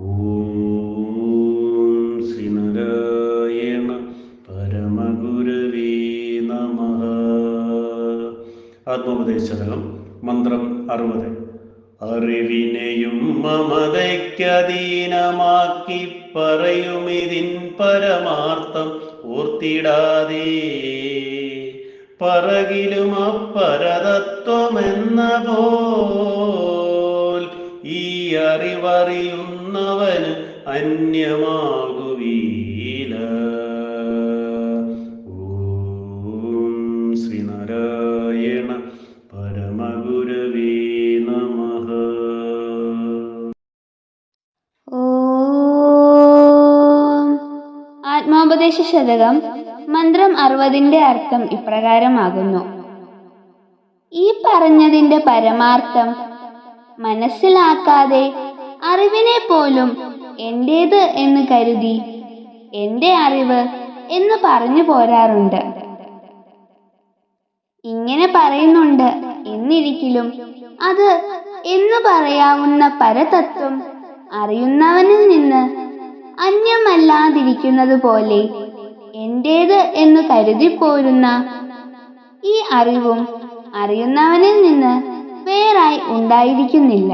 ഓം ശ്രീനാരായണ പരമഗുരവേ നമ. ആത്മോപദേശതകം മന്ത്രം അറുപത്. അറിവിനെയും മമതയ്ക്കധീനമാക്കി പറയുമിതിൻ പരമാർത്ഥം ഓർത്തിടാതെ. പറകിലും അപ്പരതത്വമെന്ന പോ അറിവറിയുന്നവന് അന്യമാകുവീല. ഓം പരമഗുരവേ ആത്മോപദേശ ശതകം മന്ത്രം അറുപതിന്റെ അർത്ഥം ഇപ്രകാരമാകുന്നു. ഈ പറഞ്ഞതിന്റെ പരമാർത്ഥം മനസ്സിലാക്കാതെ അറിവിനെ പോലും എന്റേത് എന്ന് കരുതി എന്റെ അറിവ് എന്ന് പറഞ്ഞു പോരാറുണ്ട്. ഇങ്ങനെ പറയുന്നുണ്ട് എന്നിരിക്കലും അത് എന്ന് പറയാവുന്ന പരതത്വം അറിയുന്നവനിൽ നിന്ന് അന്യമല്ലാതിരിക്കുന്നത് പോലെ എന്റേത് എന്ന് കരുതി പോരുന്ന ഈ അറിവും അറിയുന്നവനിൽ നിന്ന് വേറായി ഉണ്ടായിരിക്കുന്നില്ല.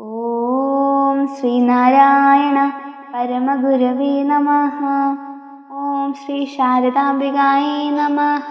ഓം ശ്രീനാരായണ പരമഗുരവേ നമഃ. ഓം ശ്രീ ശാരദാംബികായേ നമഃ.